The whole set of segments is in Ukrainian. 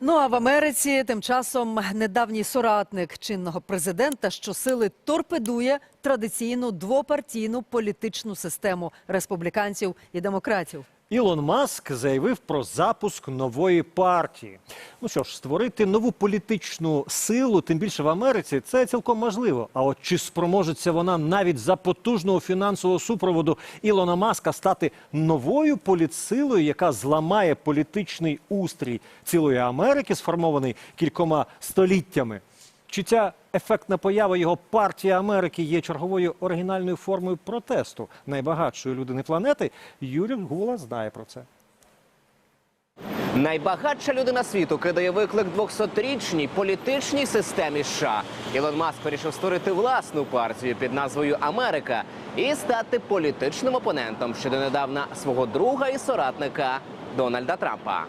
Ну а в Америці тим часом недавній соратник чинного президента щосили торпедує традиційну двопартійну політичну систему республіканців і демократів. Ілон Маск заявив про запуск нової партії. Ну що ж, створити нову політичну силу, тим більше в Америці, це цілком можливо. А от чи спроможеться вона навіть за потужного фінансового супроводу Ілона Маска стати новою політсилою, яка зламає політичний устрій цілої Америки, сформований кількома століттями? Чи ця ефектна поява його партії Америки є черговою оригінальною формою протесту найбагатшої людини планети? Юрій Гула знає про це. Найбагатша людина світу кидає виклик 200-річній політичній системі США. Ілон Маск вирішив створити власну партію під назвою Америка і стати політичним опонентом ще донедавна свого друга і соратника Дональда Трампа.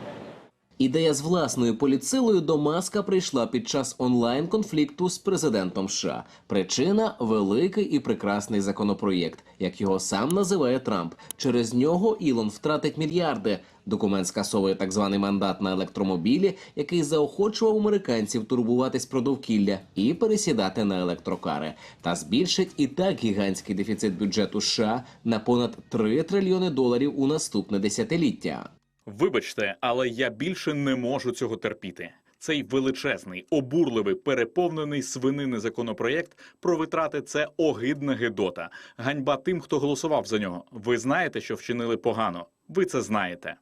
Ідея з власною політсилою до Маска прийшла під час онлайн-конфлікту з президентом США. Причина великий і прекрасний законопроєкт, як його сам називає Трамп. Через нього Ілон втратить мільярди. Документ скасовує так званий мандат на електромобілі, який заохочував американців турбуватись про довкілля і пересідати на електрокари, та збільшить і так гігантський дефіцит бюджету США на понад 3 трильйони доларів у наступне десятиліття. Вибачте, але я більше не можу цього терпіти. Цей величезний, обурливий, переповнений свинини законопроєкт про витрати це огидна гидота. Ганьба тим, хто голосував за нього. Ви знаєте, що вчинили погано. Ви це знаєте.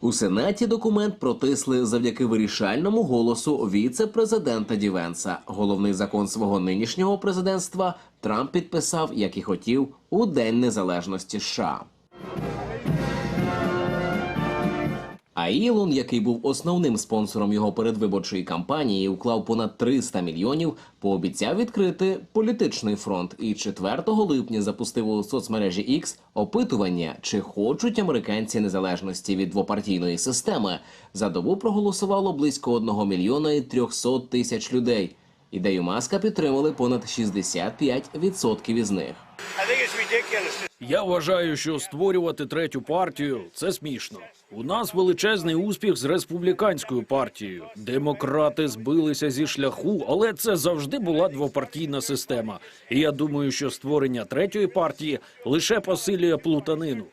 У Сенаті документ протисли завдяки вирішальному голосу віце-президента Дівенса. Головний закон свого нинішнього президентства Трамп підписав, як і хотів, у День Незалежності США. А Ілон, який був основним спонсором його передвиборчої кампанії, уклав понад 300 мільйонів, пообіцяв відкрити політичний фронт і 4 липня запустив у соцмережі X опитування, чи хочуть американці незалежності від двопартійної системи. За добу проголосувало близько 1 мільйона і 300 тисяч людей. Ідею маска підтримали понад 65% із них. Я вважаю, що створювати третю партію це смішно. У нас величезний успіх з республіканською партією. Демократи збилися зі шляху, але це завжди була двопартійна система. І я думаю, що створення третьої партії лише посилює плутанину.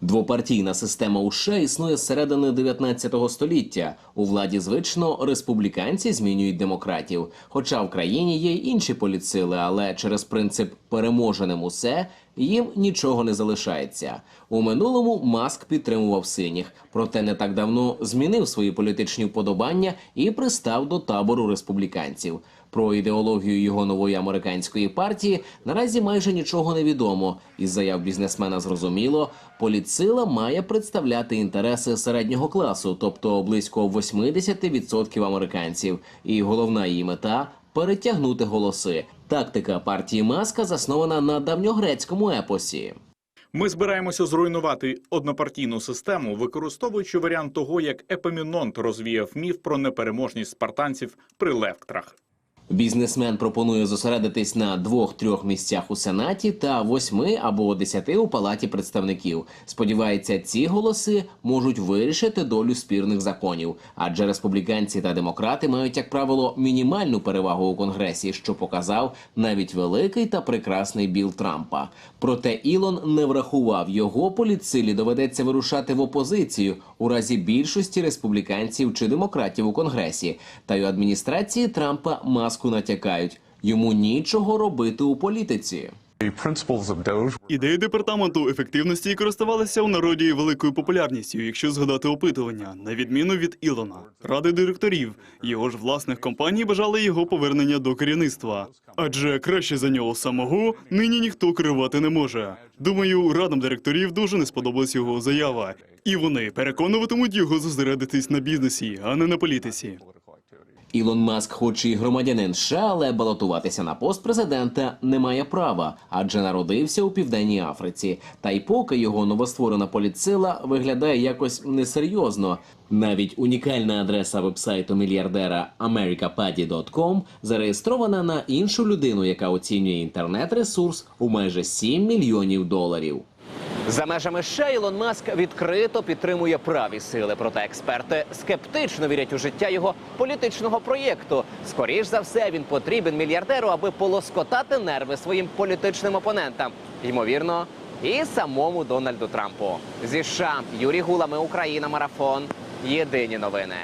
Двопартійна система у існує з середини 19 століття. У владі звично республіканці змінюють демократів. Хоча в країні є інші політсили, але через принцип переможеним усе їм нічого не залишається. У минулому Маск підтримував синіх, проте не так давно змінив свої політичні вподобання і пристав до табору республіканців. Про ідеологію його нової американської партії наразі майже нічого не відомо. Із заяв бізнесмена зрозуміло, політсила має представляти інтереси середнього класу, тобто близько 80% американців. І головна її мета перетягнути голоси. Тактика партії Маска заснована на давньогрецькому епосі. Ми збираємося зруйнувати однопартійну систему, використовуючи варіант того, як Епомінонт розвіяв міф про непереможність спартанців при левктрах. Бізнесмен пропонує зосередитись на двох-трьох місцях у сенаті та восьми або десяти у палаті представників. Сподівається, ці голоси можуть вирішити долю спірних законів, адже республіканці та демократи мають, як правило, мінімальну перевагу у конгресі, що показав навіть великий та прекрасний біл Трампа. Проте Ілон не врахував його політсилі доведеться вирушати в опозицію у разі більшості республіканців чи демократів у конгресі. Та й у адміністрації Трампа маску натякають йому нічого робити у політиці. Ідеї департаменту ефективності користувалися у народі великою популярністю, якщо згадати опитування, на відміну від Ілона, ради директорів, його ж власних компаній бажали його повернення до керівництва. Адже краще за нього самого нині ніхто керувати не може. Думаю, радам директорів дуже не сподобалась його заява, і вони переконуватимуть його зосередитись на бізнесі, а не на політиці. Ілон Маск, хоч і громадянин США, але балотуватися на пост президента не має права, адже народився у південній Африці. Та й поки його новостворена політсила виглядає якось несерйозно. Навіть унікальна адреса вебсайту мільярдера americapaddy.com зареєстрована на іншу людину, яка оцінює інтернет-ресурс у майже 7 мільйонів доларів. За межами США Ілон Маск відкрито підтримує праві сили, проте експерти скептично вірять у життя його політичного проєкту. Скоріш за все, він потрібен мільярдеру, аби полоскотати нерви своїм політичним опонентам. Ймовірно, і самому Дональду Трампу. Зі США Юрій Гула, ми Україна, марафон. Єдині новини.